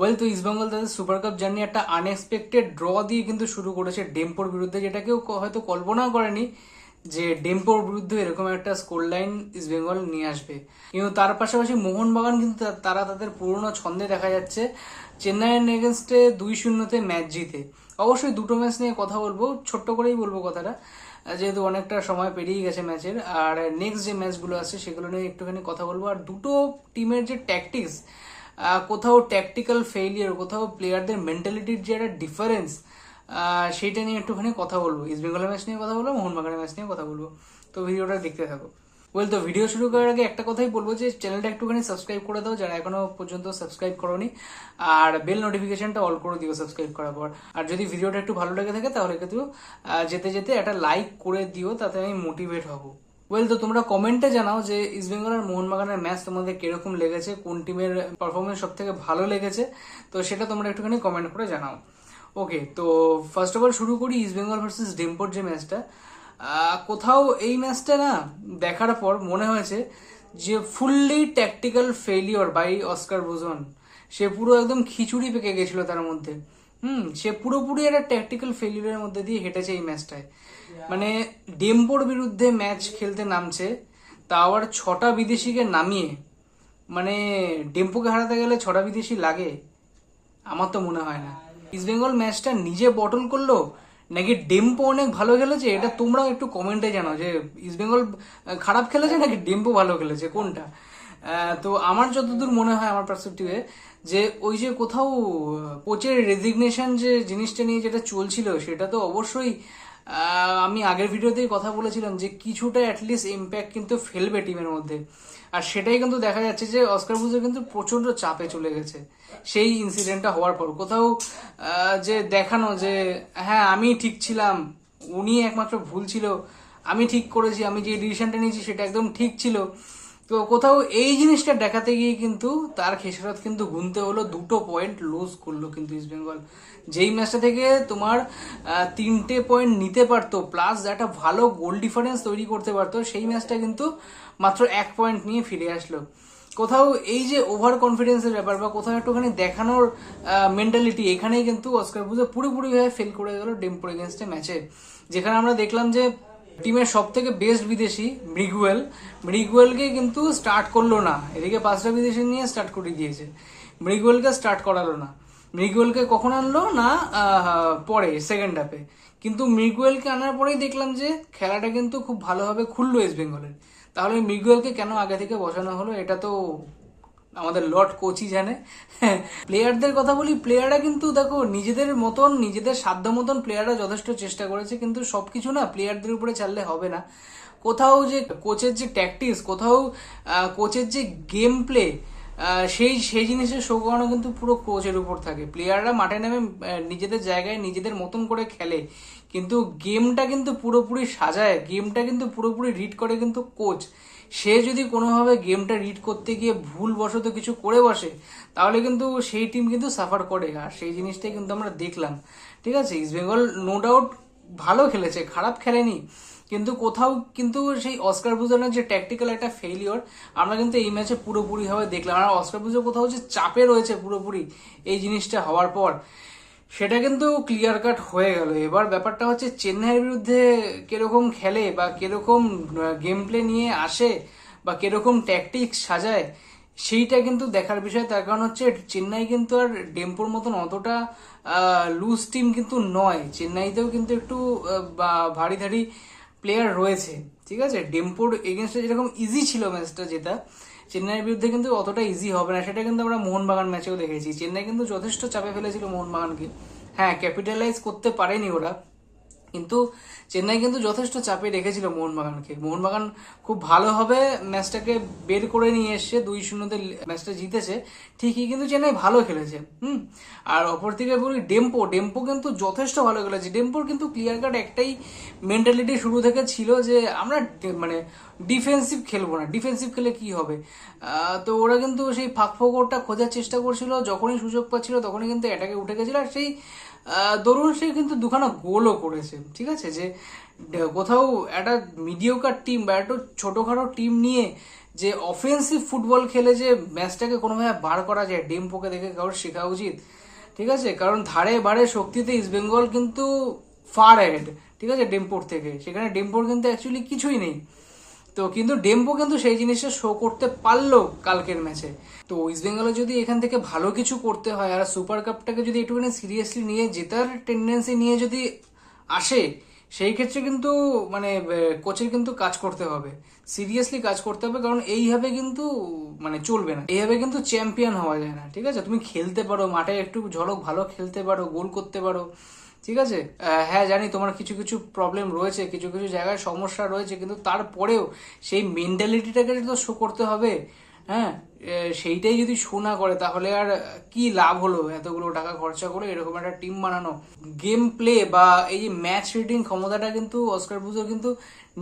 Well তো ইস্টবেঙ্গল তাদের super cup journey একটা আনএক্সপেক্টেড ড্র দিয়ে কিন্তু শুরু করেছে ডেম্পোর বিরুদ্ধে, যেটা কেউ হয়তো কল্পনাও করেনি যে ডেম্পোর বিরুদ্ধে এরকম একটা স্কোর লাইন ইস্টবেঙ্গল নিয়ে আসবে। কিন্তু তার পাশাপাশি মোহনবাগান কিন্তু তারা তাদের পুরনো ছন্দে দেখা যাচ্ছে চেন্নাইয়ের এগেনস্টে দুই শূন্যতে ম্যাচ জিতে। অবশ্যই দুটো ম্যাচ নিয়ে কথা বলব, ছোট্ট করেই বলব কথাটা। যেহেতু অনেকটা সময় পেরিয়ে গেছে ম্যাচের আর নেক্সট যে ম্যাচগুলো আছে সেগুলো নিয়ে একটুখানি কথা বলব। আর দুটো টিমের যে ট্যাকটিক্স কোথাও ট্যাকটিক্যাল ফেইলিয়ার কোথাও প্লেয়ারদের মেন্টালিটির যে একটা ডিফারেন্স সেইটা নিয়ে একটুখানি কথা বলব। ইস্ট বেঙ্গলের ম্যাচ নিয়ে কথা বলব মোহনবাগানের ম্যাচ নিয়ে কথা বলব। তো ভিডিওটা দেখতে থাকো। ওয়েল তো ভিডিও শুরু করার আগে একটা কথাই বলব যে চ্যানেলটা একটুখানি সাবস্ক্রাইব করে দাও, যারা এখনও পর্যন্ত সাবস্ক্রাইব করোনি। আর বেল নোটিফিকেশনটা অল করে দিও সাবস্ক্রাইব করার পর। আর যদি ভিডিওটা একটু ভালো লেগে থাকে, তাহলে কিন্তু যেতে যেতে একটা লাইক করে দিও, তাতে আমি মোটিভেট হব। ওয়েল তো তোমরা কমেন্টে জানাও যে ইস্টবেঙ্গল আর মোহনবাগানের ম্যাচ তোমাদের কীরকম লেগেছে, কোন টিমের পারফরমেন্স সব থেকে ভালো লেগেছে, তো সেটা তোমরা একটুখানি কমেন্ট করে জানাও। ওকে তো ফার্স্ট অফ অল শুরু করি ইস্টবেঙ্গল ভার্সেস ডেম্পোর যে ম্যাচটা কোথাও এই ম্যাচটা না দেখার পর মনে হয়েছে যে fully tactical failure by Oscar Bruzon সে পুরো একদম খিচুড়ি পেকে গেছিল তার মধ্যে। হুম সে পুরোপুরি একটা ট্যাকটিক্যাল ফেলিওরের মধ্যে দিয়ে হেঁটেছে এই ম্যাচটায় মানে ডেম্পোর বিরুদ্ধে ম্যাচ খেলতে নামছে তা আবার ছটা বিদেশিকে নামিয়ে মানে ডেম্পোকে হারাতে গেলে ছটা বিদেশি লাগে আমার তো মনে হয় না। ইস্ট বেঙ্গল ম্যাচটা নিজে বটল করল নাকি ডেম্পো অনেক ভালো খেলেছে? এটা তোমরাও একটু কমেন্টে জানাও যে ইস্ট বেঙ্গল খারাপ খেলেছে নাকি ডেম্পো ভালো খেলেছে? কোনটা? তো আমার যতদূর মনে হয়, আমার পার্সপেক্টিভে যে ওই যে কোথাও কোচের রেজিগনেশন যে জিনিসটা নিয়ে যেটা চলছিল, সেটা তো অবশ্যই আমি আগের ভিডিওতেই কথা বলেছিলাম যে কিছুটা অ্যাটলিস্ট ইম্প্যাক্ট কিন্তু ফেলবে টিমের মধ্যে। আর সেটাই কিন্তু দেখা যাচ্ছে যে অস্কার বুজো কিন্তু প্রচণ্ড চাপে চলে গেছে। সেই ইনসিডেন্টটা হওয়ার পর। কোথাও যে দেখানো যে হ্যাঁ আমি ঠিক ছিলাম, উনি একমাত্র ভুল ছিল, আমি ঠিক করেছি, আমি যে ডিসিশনটা নিয়েছি সেটা একদম ঠিক ছিল। তো কোথাও এই জিনিসটা দেখাতে গিয়ে কিন্তু তার খেসারত কিন্তু গুনতে হলো। দুটো পয়েন্ট লুজ করল কিন্তু ইস্ট বেঙ্গল যেই ম্যাচটা থেকে তোমার তিনটে পয়েন্ট নিতে পারতো প্লাস একটা ভালো গোল ডিফারেন্স তৈরি করতে পারতো, সেই ম্যাচটা কিন্তু মাত্র এক পয়েন্ট নিয়ে ফিরে আসলো। কোথাও এই যে ওভার কনফিডেন্সের ব্যাপার বা কোথাও একটুখানি দেখানোর মেন্টালিটি এখানেই কিন্তু অস্কার বুঝে পুরোপুরিভাবে ফেল করে গেল ডেম্পোর এগেনস্টে ম্যাচে যেখানে আমরা দেখলাম যে টিমের সব থেকে বেস্ট বিদেশি মৃগুয়েল। মৃগুয়েলকে কিন্তু স্টার্ট করল না। এদিকে পাঁচটা বিদেশি নিয়ে স্টার্ট করে দিয়েছে। মৃগুয়েলকে স্টার্ট করালো না। মৃগুয়েলকে কখন আনলো না পরে সেকেন্ড হাফে কিন্তু মৃগুয়েলকে আনার পরেই দেখলাম যে খেলাটা কিন্তু খুব ভালোভাবে খুললো ওয়েস্ট বেঙ্গলের তাহলে মৃগুয়েলকে কেন আগে থেকে বসানো হলো, এটা তো আমাদের লর্ড কোচই জানে। প্লেয়ারদের কথা বলি, প্লেয়াররা কিন্তু দেখো, নিজেদের মতন, নিজেদের সাধ্য মতন প্লেয়াররা যথেষ্ট চেষ্টা করেছে, কিন্তু সবকিছু না প্লেয়ারদের উপরে ছাড়লে হবে না। কোথাও যে কোচের যে ট্যাকটিক্স কোথাও কোচের যে গেম প্লে সেই সেই জিনিসের শো করানো কিন্তু পুরো কোচের উপর থাকে। প্লেয়াররা মাঠে নেমে নিজেদের জায়গায় নিজেদের মতন করে খেলে, কিন্তু গেমটা কিন্তু পুরোপুরি সাজায় গেমটা কিন্তু পুরোপুরি রিড করে কিন্তু কোচ। সে যদি কোনোভাবে গেমটা রিড করতে গিয়ে ভুলবশত কিছু করে বসে, তাহলে কিন্তু সেই টিম কিন্তু সাফার করে। আর সেই জিনিসটাই কিন্তু আমরা দেখলাম। ঠিক আছে? ইস্ট বেঙ্গল নো ডাউট ভালো খেলেছে, খারাপ খেলেনি। কিন্তু কোথাও কিন্তু সেই অস্কার বুজনের যে ট্যাকটিক্যাল একটা ফেলিওর আমরা কিন্তু এই ম্যাচে পুরোপুরিভাবে দেখলাম। আর অস্কার বুজো কোথাও যে চাপে রয়েছে পুরোপুরি, এই জিনিসটা হওয়ার পর। সেটা কিন্তু ক্লিয়ার কাট হয়ে গেল। এবার ব্যাপারটা হচ্ছে, চেন্নাইয়ের বিরুদ্ধে কীরকম খেলে বা কীরকম গেম প্লে নিয়ে আসে বা কীরকম ট্যাকটিক্স সাজায়, সেইটা কিন্তু দেখার বিষয়। তার কারণ হচ্ছে, চেন্নাই কিন্তু আর ডেম্পোর মতন অতটা লুজ টিম কিন্তু নয়। চেন্নাইতেও কিন্তু একটু ভারী ধারী প্লেয়ার রয়েছে। ঠিক আছে? ডেম্পোর এগেনস্টে যেরকম ইজি ছিল ম্যাচটা যেটা চেন্নাইয়ের বিরুদ্ধে কিন্তু অতটা ইজি হবে না। সেটা কিন্তু আমরা মোহনবাগান ম্যাচেও দেখেছি। চেন্নাই কিন্তু যথেষ্ট চাপে ফেলেছিল মোহনবাগানকে। হ্যাঁ ক্যাপিটালাইজ করতে পারেনি ওরা। কিন্তু চেন্নাই কিন্তু যথেষ্ট চাপে রেখেছিল মোহনবাগানকে। মোহনবাগান খুব ভালোভাবে ম্যাচটাকে বের করে নিয়ে এসছে, দুই শূন্যতে ম্যাচটা জিতেছে। ঠিকই কিন্তু চেন্নাই ভালো খেলেছে, হুম? আর অপর দিকে বলি ডেম্পো। ডেম্পো কিন্তু যথেষ্ট ভালো খেলেছে। ডেম্পোর কিন্তু ক্লিয়ার কাট একটাই মেন্টালিটি শুরু থেকে ছিল যে আমরা মানে ডিফেন্সিভ খেলব না। ডিফেন্সিভ খেলে কি হবে? তো ওরা কিন্তু সেই ফাঁক ফোকরটা খোঁজার চেষ্টা করছিল। যখনই সুযোগ পাচ্ছিল তখনই কিন্তু অ্যাটাকে উঠে গেছিল। আর সেই দরুন সে কিন্তু দুখানা গোলও করেছে। ঠিক আছে? যে কোথাও একটা মিডিওকার টিম বা একটা ছোটোখাটো টিম নিয়ে যে অফেন্সিভ ফুটবল খেলে যে ম্যাচটাকে কোনোভাবে বার করা যায় ডেম্পোকে দেখে কারোর শেখা উচিত, ঠিক আছে? কারণ ধারে বারে শক্তিতে ইস্ট বেঙ্গল কিন্তু ফার অ্যাহেড ঠিক আছে ডেম্পোর থেকে। সেখানে ডেম্পোর কিন্তু অ্যাকচুয়ালি কিছুই নেই। তো কিন্তু ডেম্পো কিন্তু সেই জিনিসটা শো করতে পারল কালকের ম্যাচে তো ইস্ট বেঙ্গলে যদি এখান থেকে ভালো কিছু করতে হয়, আর সুপার কাপটাকে যদি একটুখানি সিরিয়াসলি নিয়ে, জেতার টেন্ডেন্সি নিয়ে যদি আসে, সেই ক্ষেত্রে কিন্তু মানে কোচের কিন্তু কাজ করতে হবে। সিরিয়াসলি কাজ করতে হবে, কারণ এইভাবে কিন্তু মানে চলবে না। এইভাবে কিন্তু চ্যাম্পিয়ন হওয়া যায় না, ঠিক আছে? তুমি খেলতে পারো, মাঠে একটু ঝলক ভালো খেলতে পারো, গোল করতে পারো, ঠিক আছে? হ্যাঁ জানি তোমার কিছু কিছু প্রবলেম রয়েছে, কিছু কিছু জায়গায় সমস্যা রয়েছে, কিন্তু তারপরেও সেই মেন্টালিটিটাকে তো শো করতে হবে। হ্যাঁ সেইটাই যদি শো না করে, তাহলে আর কি লাভ হলো? এতগুলো টাকা খরচা করে এরকম একটা টিম বানানো। গেম প্লে বা এই যে ম্যাচ রিডিং ক্ষমতাটা কিন্তু অস্কার বুজোর কিন্তু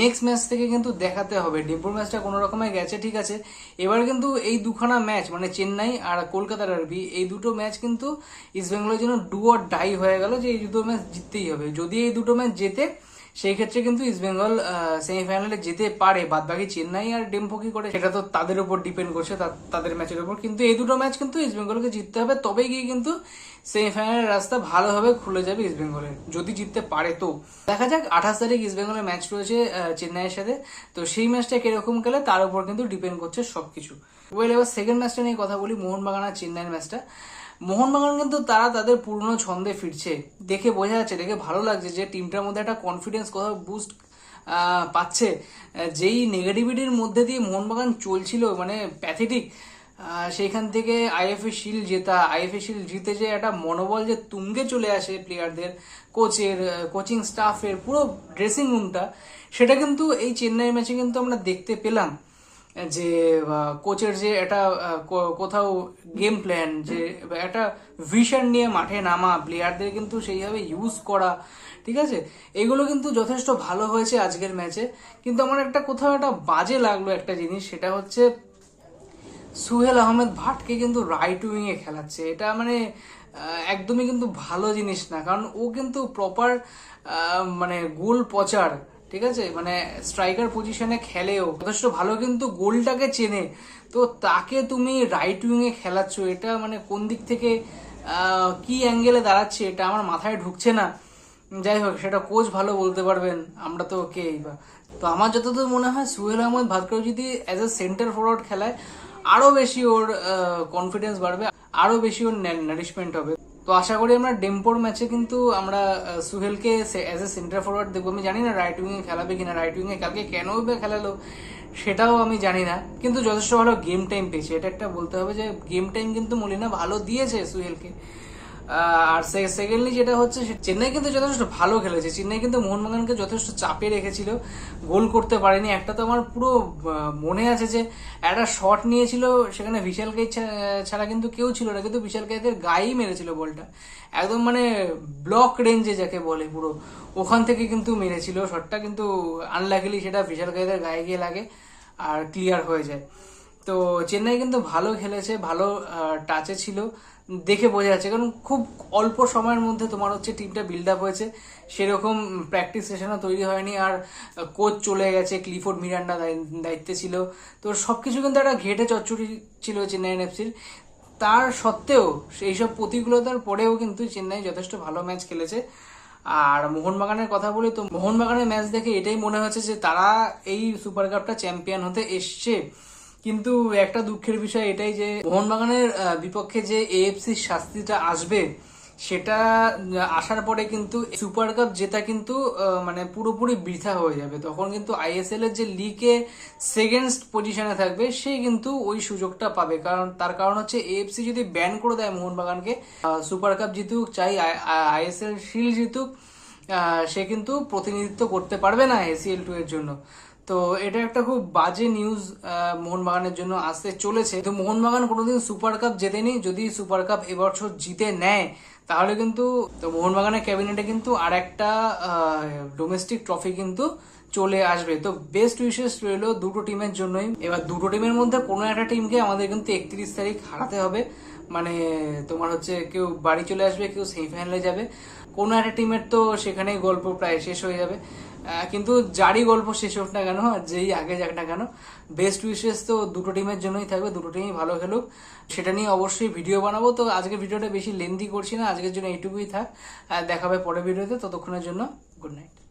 নেক্সট ম্যাচ থেকে কিন্তু দেখাতে হবে। ডেম্পুর ম্যাচটা কোনো রকমে গেছে, ঠিক আছে। এবার কিন্তু এই দুখানা ম্যাচ মানে চেন্নাই আর কলকাতা ডার্বি এই দুটো ম্যাচ কিন্তু ইস্ট বেঙ্গলের জন্য ডু অর ডাই হয়ে গেল যে এই দুটো ম্যাচ জিততেই হবে। যদি এই দুটো ম্যাচ জেতে সেই ক্ষেত্রে কিন্তু ইস্ট বেঙ্গল সেমিফাইনালে যেতে পারে। বাদ বাকি চেন্নাই আর ডেম্পো কি করে? সেটা তো তাদের উপর ডিপেন্ড করছে তাদের ম্যাচের উপর। কিন্তু এই দুটো ম্যাচ কিন্তু ইস্ট বেঙ্গলকে জিততে হবে। তবেই গিয়ে কিন্তু সেমিফাইনালের রাস্তা ভালোভাবে খুলে যাবে ইস্ট বেঙ্গলের যদি জিততে পারে তো। দেখা যাক, আঠাশ তারিখ ইস্ট বেঙ্গলের ম্যাচ রয়েছে চেন্নাইয়ের সাথে। তো সেই ম্যাচটা কীরকম খেলে, তার উপর কিন্তু ডিপেন্ড করছে সবকিছু। ওয়েল এবার সেকেন্ড ম্যাচটা নিয়ে কথা বলি, মোহনবাগান আর চেন্নাইয়ের ম্যাচটা মোহনবাগান কিন্তু তারা তাদের পুরনো ছন্দে ফিরছে। দেখে বোঝা যাচ্ছে, দেখে ভালো লাগছে যে টিমটার মধ্যে একটা কনফিডেন্স কোথাও বুস্ট পাচ্ছে। যেই নেগেটিভিটির মধ্যে দিয়ে মোহনবাগান চলছিল মানে প্যাথেটিক সেইখান থেকে আইএফএ শিল জেতা আইএফএ শিল জিতে যে একটা মনোবল যে তুঙ্গে চলে আসে প্লেয়ারদের কোচের কোচিং স্টাফের পুরো ড্রেসিং রুমটা সেটা কিন্তু এই চেন্নাই ম্যাচে কিন্তু আমরা দেখতে পেলাম। যে কোচের যে একটা কোথাও গেম প্ল্যান যে একটা ভিশন নিয়ে মাঠে নামা প্লেয়ারদের কিন্তু সেইভাবে ইউজ করা, ঠিক আছে? এগুলো কিন্তু যথেষ্ট ভালো হয়েছে আজকের ম্যাচে কিন্তু আমার একটা কোথাও একটা বাজে লাগল একটা জিনিস, সেটা হচ্ছে সুহেল আহমেদ ভাটকে কিন্তু রাইট উইং এ খেলাচ্ছে। এটা মানে একদমই কিন্তু ভালো জিনিস না। কারণ ও কিন্তু প্রপার মানে গোল পচার ঠিক আছে? মানে স্ট্রাইকার পজিশনে খেলেও। যথেষ্ট ভালো কিন্তু গোলটাকে চেনে। তো তাকে তুমি রাইট উইং এ খেলাচ্ছ, এটা মানে কোন দিক থেকে কি অ্যাঙ্গেলে দাঁড়াচ্ছে, এটা আমার মাথায় ঢুকছে না। যাই হোক, সেটা কোচ ভালো বলতে পারবেন, আমরা তো কেই বা তো আমার যতদূর মনে হয়, সুহেল আহমদ ভাটকেও যদি অ্যাজ এ সেন্টার ফরওয়ার্ড খেলায়, আরও বেশি ওর কনফিডেন্স বাড়বে, আরও বেশি ওর নারিশমেন্ট হবে। তো আশা করি আমরা ডেম্পোর ম্যাচে কিন্তু আমরা সুহেলকে অ্যাজ এ সেন্টার ফরওয়ার্ড দেখব। আমি জানি না রাইট উইংয়ে খেলাবে কিনা রাইট উইংয়ে কালকে কেন বা খেলালো, সেটাও আমি জানি না। কিন্তু যথেষ্ট ভালো গেম টাইম পেয়েছে। এটা একটা বলতে হবে যে গেম টাইম কিন্তু মলিনা ভালো দিয়েছে সুহেলকে। আর সেকেন্ডলি যেটা হচ্ছে চেন্নাই কিন্তু যথেষ্ট ভালো খেলেছে। চেন্নাই কিন্তু মোহনবাগানকে যথেষ্ট চাপে রেখেছিল, গোল করতে পারেনি। একটা তো আমার পুরো মনে আছে যে একটা শট নিয়েছিল, সেখানে বিশাল কে ছাড়া কিন্তু কেউ ছিল না, কিন্তু বিশাল কাইদের গায়েই মেরেছিল বলটা। একদম মানে ব্লক রেঞ্জে যাকে বলে পুরো। ওখান থেকে কিন্তু মেরেছিল। শটটা কিন্তু আনলাকিলি সেটা বিশাল কাইদের গায়ে গিয়ে লাগে আর ক্লিয়ার হয়ে যায়। তো চেন্নাই কিন্তু ভালো খেলেছে, ভালো টাচে ছিল। দেখে বোঝা যাচ্ছে। কারণ খুব অল্প সময়ের মধ্যে তোমার হচ্ছে টিমটা বিল্ড আপ হয়েছে। সেরকম প্র্যাকটিস সেশনও তৈরি হয়নি। আর কোচ চলে গেছে, ক্লিফোর্ড মিরান্ডা দায়- দায়িত্বে ছিল। তো সব কিছু কিন্তু একটা ঘেটে চচ্চড়ি ছিল চেন্নাই এফসির তার সত্ত্বেও সেই সব প্রতিকূলতার পরেও কিন্তু চেন্নাই যথেষ্ট ভালো ম্যাচ খেলেছে। আর মোহনবাগানের কথা বলি তো, মোহনবাগানের ম্যাচ দেখে এটাই মনে হচ্ছে যে তারা এই সুপার কাপটা চ্যাম্পিয়ন হতে এসছে। কিন্তু একটা দুঃখের বিষয় এটাই যে মোহনবাগানের বিপক্ষে যে এএফসি শাস্তিটা আসবে, সেটা আসার পরে কিন্তু সুপার কাপ জেতা কিন্তু মানে পুরোপুরি বৃথা হয়ে যাবে। তখন কিন্তু আইএসএল এর যে লিগে সেকেন্ড পজিশনে থাকবে, সে কিন্তু ওই সুযোগটা পাবে। কারণ, তার কারণ হচ্ছে এএফসি যদি ব্যান করে দেয় মোহনবাগানকে সুপার কাপ জিতুক, চাই আইএসএল শিল্ড জিতুক সে কিন্তু প্রতিনিধিত্ব করতে পারবে না এসিএল টু এর জন্য। তো এটা একটা খুব বাজে নিউজ মোহনবাগানের জন্য আসতে চলেছে। তো মোহনবাগান কোনোদিন সুপার কাপ জেতেনি যদি সুপার কাপ এবছর জিতে নেয়, তাহলে কিন্তু তো মোহনবাগানের ক্যাবিনেটে কিন্তু আর একটা ডোমেস্টিক ট্রফি কিন্তু চলে আসবে। তো বেস্ট উইশেস রইল দুটো টিমের জন্যই। এবার দুটো টিমের মধ্যে কোনো একটা টিমকে আমাদের কিন্তু একত্রিশ তারিখ হারাতে হবে। মানে তোমার হচ্ছে কেউ বাড়ি চলে আসবে, কেউ সেমিফাইনালে যাবে। কোনো একটা টিমের তো সেখানেই গল্প প্রায় শেষ হয়ে যাবে। কিন্তু যারই গল্প শেষ হোক না কেন যেই আগে যাক না কেন বেস্ট উইশেস তো দুটো টিমের জন্যই থাকবে, দুটো টিমই ভালো খেলুক। সেটা নিয়ে অবশ্যই ভিডিও বানাবো। তো আজকের ভিডিওটা বেশি লেন্দি করছি না, আজকের জন্য এইটুকুই থাক। দেখাবে পরের ভিডিওতে ততক্ষণের জন্য গুড নাইট